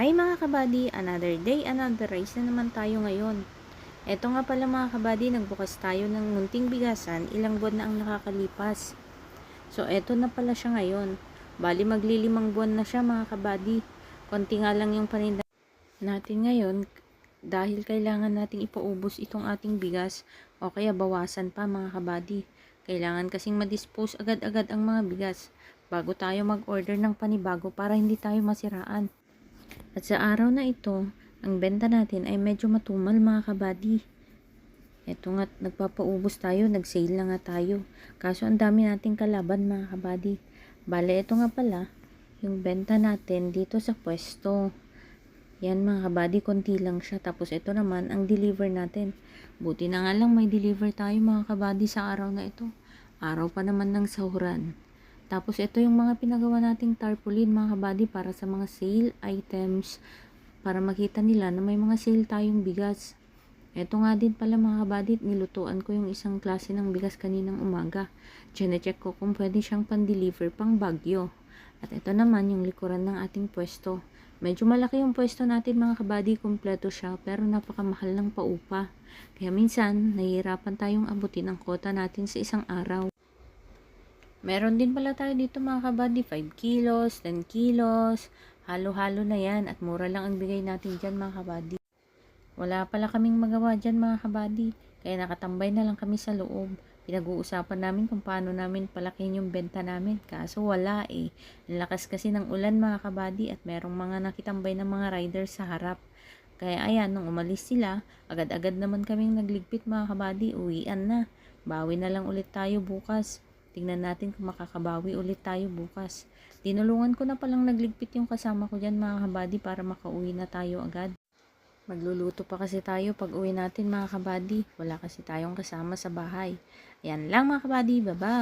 Hi mga kabady, another day, another rice na naman tayo ngayon. Eto nga pala mga kabady, nagbukas tayo ng munting bigasan, ilang buwan na ang nakakalipas. So eto na pala siya ngayon. Bali maglilimang buwan na siya mga kabady. Konti nga lang yung paninda natin ngayon dahil kailangan nating ipaubos itong ating bigas o kaya bawasan pa mga kabady. Kailangan kasing madispose agad-agad ang mga bigas bago tayo mag-order ng panibago para hindi tayo masiraan. At sa araw na ito, ang benta natin ay medyo matumal mga kabady. Ito nga, nagpapaubos tayo, nag-sale na nga tayo. Kaso ang dami nating kalaban mga kabady. Bale, ito nga pala, yung benta natin dito sa pwesto. Yan mga kabady, konti lang siya. Tapos ito naman, ang deliver natin. Buti na nga lang may deliver tayo mga kabady sa araw na ito. Araw pa naman ng sahuran. Tapos ito yung mga pinagawa nating tarpaulin mga kabady para sa mga sale items para makita nila na may mga sale tayong bigas. Ito nga din pala mga kabady, nilutuan ko yung isang klase ng bigas kaninang umaga. Chine-check ko kung pwede siyang pan-deliver pang bagyo. At ito naman yung likuran ng ating pwesto. Medyo malaki yung pwesto natin mga kabady, kumpleto siya pero napakamahal ng paupa. Kaya minsan, nahihirapan tayong abutin ang kota natin sa isang araw. Meron din pala tayo dito mga kabady, 5 kilos, 10 kilos, halo-halo na yan at mura lang ang bigay natin dyan mga kabady. Wala pala kaming magawa dyan mga kabady, kaya nakatambay na lang kami sa loob. Pinag-uusapan namin kung paano namin palakin yung benta namin, kaso wala eh. Ang kasi ng ulan mga kabady at merong mga nakitambay ng mga riders sa harap. Kaya ayan, nung umalis sila, agad-agad naman kaming nagligpit mga kabady, uwian na. Bawi na lang ulit tayo bukas. Tingnan natin kung makakabawi ulit tayo bukas. Tinulungan ko na palang nagligpit yung kasama ko dyan mga kabady para makauwi na tayo agad. Magluluto pa kasi tayo pag uwi natin mga kabady. Wala kasi tayong kasama sa bahay. Yan lang mga kabady. Bye-bye!